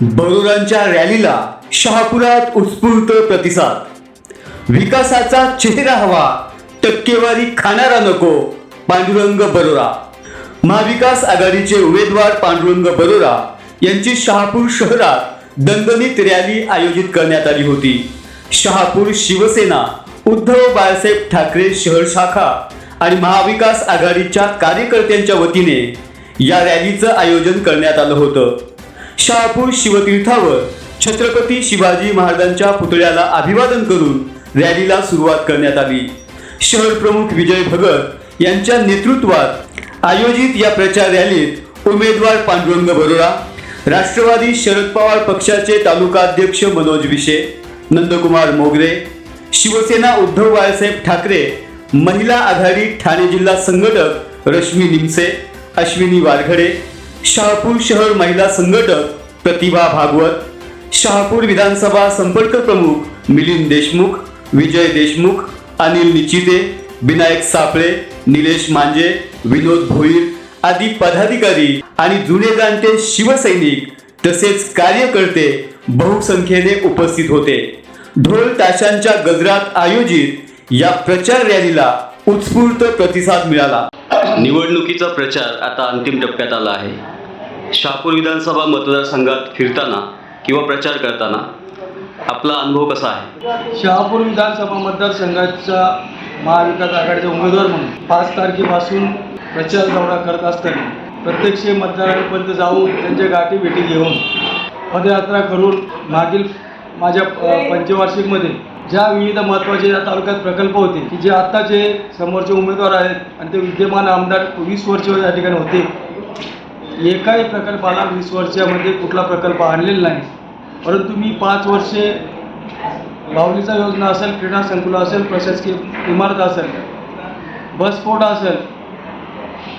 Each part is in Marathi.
बरोरांच्या रॅलीला शहापुरात उत्स्फूर्त प्रतिसाद. विकासाचा चेहरा हवा टक्केवारी खाणारा नको पांडुरंग बरोरा. महाविकास आघाडीचे उमेदवार पांडुरंग बरोरा यांची शहापूर शहरात दणदणीत रॅली आयोजित करण्यात आली होती. शहापूर शिवसेना उद्धव बाळासाहेब ठाकरे शहर शाखा आणि महाविकास आघाडीच्या कार्यकर्त्यांच्या वतीने या रॅलीचं आयोजन करण्यात आलं होतं. शहापूर शिवतीर्थावर छत्रपती शिवाजी महाराजांच्या पुतळ्याला अभिवादन करून रॅलीला सुरुवात करण्यात आली. शहर प्रमुख विजय भगत यांच्या नेतृत्वात आयोजित या प्रचार रॅलीत उमेदवार पांडुरंग बरोरा राष्ट्रवादी शरद पवार पक्षाचे तालुकाध्यक्ष मनोज विशे नंदकुमार मोगरे शिवसेना उद्धव बाळासाहेब ठाकरे महिला आघाडी ठाणे जिल्हा संघटक रश्मी निमसे अश्विनी वारघडे शहापूर शहर महिला संघटक प्रतिभा भागवत शहापूर विधानसभा संपर्क प्रमुख मिलिंद देशमुख विजय देशमुख अनिल निचिते विनायक सापळे निलेश मांजे विनोद भोईर आदी पदाधिकारी आणि जुने जाणते शिवसैनिक तसेच कार्यकर्ते बहुसंख्येने उपस्थित होते. ढोल ताशांच्या गजरात आयोजित या प्रचार रॅलीला उत्स्फूर्त प्रतिसाद मिळाला. निवडणुकीचा प्रचार आता अंतिम टप्प्यात आला आहे. शहापूर विधानसभा मतदारसंघात फिरताना किंवा प्रचार करताना आपला अनुभव कसा आहे? शहापूर विधानसभा मतदारसंघाचा महाविकास आघाडीचा उमेदवार म्हणून पाच तारखेपासून प्रचार दौरा करत असताना प्रत्यक्ष मतदारांपर्यंत जाऊन त्यांच्या गाठी भेटी घेऊन पदयात्रा करून मागील माझ्या अ, पंचवार्षिकमध्ये ज्या विविध महत्त्वाचे या तालुक्यात प्रकल्प होते की जे आत्ताचे समोरचे उमेदवार आहेत आणि ते विद्यमान आमदार वीस वर्ष या ठिकाणी होते एकाही प्रकल्पाला वीस वर्षामध्ये कुठला प्रकल्प आणलेला नाही. परंतु मी पाच वर्षे बाहुलीचा योजना असेल क्रीडा संकुल असेल प्रशासकीय इमारत असेल बसपोर्ट असेल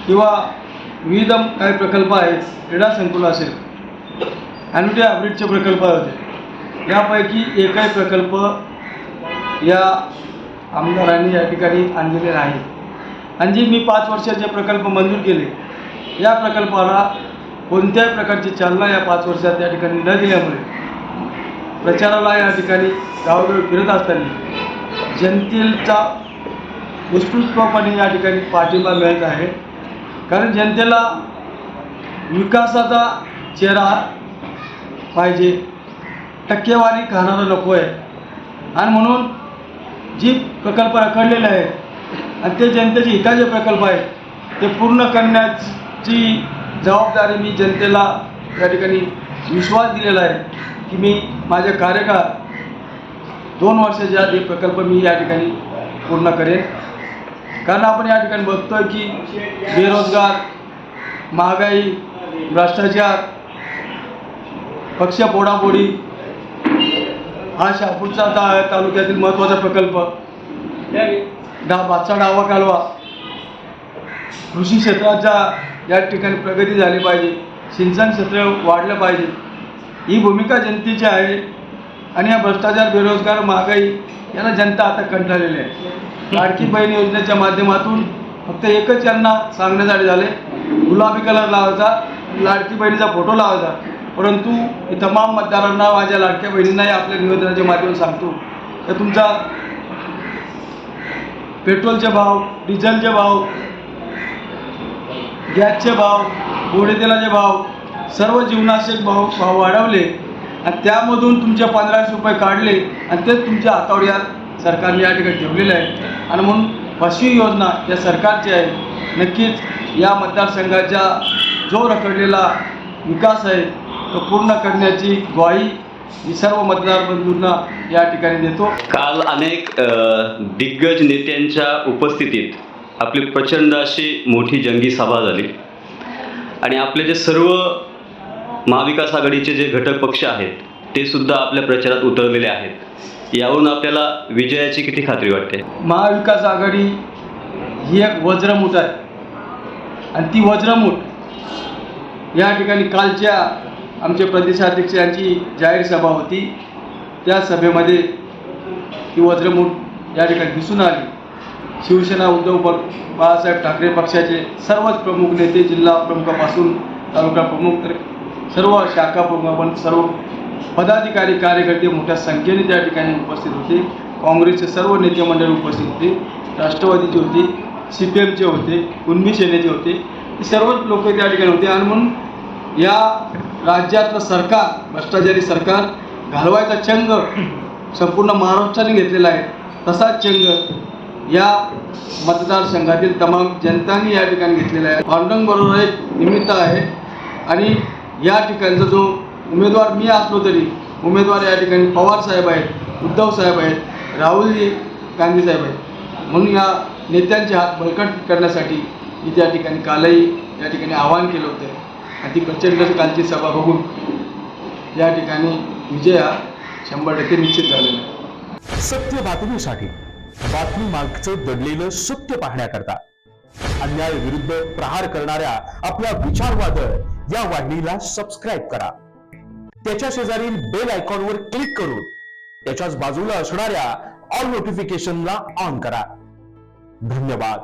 किंवा विविध काही प्रकल्प आहेत क्रीडा संकुल असेल ॲन्युटी हायब्रिडचे प्रकल्प होते. यापैकी एकही प्रकल्प या आमदारांनी या ठिकाणी आणलेले नाही. आणि जी मी पाच वर्षाचे प्रकल्प मंजूर केले. या प्रकल्पाला कोणत्याही प्रकारची चालना या पाच वर्षात या ठिकाणी न दिल्यामुळे प्रचाराला या ठिकाणी गावोगावी फिरत असताना जनतेचा उत्स्फूर्तपणे या ठिकाणी पाठिंबा मिळत आहे. कारण जनतेला विकासाचा चेहरा पाहिजे. टक्केवारी खाणारा नको आहे आणि म्हणून जी प्रकल्प आखडलेले आहेत आणि ते जनतेचे हिताचे प्रकल्प आहेत ते पूर्ण करण्याची जबाबदारी मी जनतेला या ठिकाणी विश्वास दिलेला आहे की मी माझ्या कार्यकाळ दोन वर्षाच्या आधी प्रकल्प मी या ठिकाणी पूर्ण करेन. कारण आपण या ठिकाणी बघतोय की बेरोजगार महागाई भ्रष्टाचार पक्ष पोडापोडी हा शहापूरचा ता तालुक्यातील महत्त्वाचा प्रकल्प. डा बादशा डावा कालवा. कृषी क्षेत्राच्या या ठिकाणी प्रगती झाली पाहिजे. सिंचन क्षेत्र वाढलं पाहिजे. ही भूमिका जनतेची आहे. आणि या भ्रष्टाचार बेरोजगार महागाई यांना जनता आता कंटाळलेली आहे. लाडकी बहीण योजनेच्या माध्यमातून फक्त एकच यांना सांगण्यासाठी झाले. गुलाबी कलर लावायचा लाडकी बहिणीचा फोटो लावायचा. परंतु मी तमाम मतदारांना माझ्या लाडक्या बहिणींनाही आपल्या निवेदनाच्या माध्यमातून सांगतो तर तुमचा पेट्रोलचे भाव डिझेलचे भाव गॅसचे भाव गोडे तेलाचे भाव सर्व जीवनाशक भाव भाव वाढवले आणि त्यामधून तुमचे पंधराशे रुपये काढले आणि तेच तुमच्या हातावर या सरकारने या ठिकाणी ठेवलेलं आहे. आणि म्हणून अशी योजना या सरकारची आहे. नक्कीच या मतदारसंघाचा जो रखडलेला विकास आहे तो पूर्ण करण्याची ग्वाही मी सर्व मतदार बंधूंना या ठिकाणी देतो. काल अनेक दिग्गज नेत्यांच्या उपस्थितीत आपली प्रचंड अशी मोठी जंगी सभा झाली. आणि आपले जे सर्व महाविकास आघाडीचे जे घटक पक्ष आहेत ते सुद्धा आपल्या प्रचारात उतरलेले आहेत. यावरून आपल्याला विजयाची किती खात्री वाटते? महाविकास आघाडी ही एक वज्रमूठ आहे. आणि ती वज्रमूठ या ठिकाणी कालच्या आमचे प्रदेशाध्यक्ष यांची जाहीर सभा होती. त्या सभेमध्ये ती वज्रमूठ या ठिकाणी दिसून आली. शिवसेना उद्धव प- बाळासाहेब ठाकरे पक्षाचे सर्वच प्रमुख नेते जिल्हा प्रमुखापासून तालुका प्रमुख तर सर्व शाखा प्रमुख सर्व पदाधिकारी कार्यकर्ते मोठ्या संख्येने त्या ठिकाणी उपस्थित होते. काँग्रेसचे सर्व नेते मंडळी उपस्थित होते. राष्ट्रवादीचे होते सी पी एमचे होते कुणबी सेनेचे होते. सर्वच लोक त्या ठिकाणी होते. आणि म्हणून या राज्यातलं सरकार भ्रष्टाचारी सरकार घालवायचा चंग संपूर्ण महाराष्ट्राने घेतलेला आहे तसाच चंग या मतदारसंघातील तमाम जनतांनी या ठिकाणी घेतलेला आहे. पांडुरंग बरोबर एक निमित्त आहे आणि या ठिकाणचा जो उमेदवार मी असलो तरी उमेदवार या ठिकाणी पवार साहेब आहेत उद्धव साहेब आहेत राहुलजी गांधी साहेब आहेत. म्हणून या नेत्यांचे हात बळकट करण्यासाठी मी त्या ठिकाणी कालही या ठिकाणी आवाहन केलं होतं. आणि ती प्रचंड कालची सभा बघून या ठिकाणी विजय हा शंभर टक्के निश्चित झालेला आहे. सत्य बातमीसाठी बातमी मागचं दडलेलं सत्य पाहण्याकरता अन्याय विरुद्ध प्रहार करणाऱ्या आपल्या विचारवादळ या वाहिनीला सबस्क्राईब करा. त्याच्या शेजारील बेल आयकॉनवर क्लिक करून त्याच्याच बाजूला असणाऱ्या ऑल नोटिफिकेशनला ऑन करा. धन्यवाद.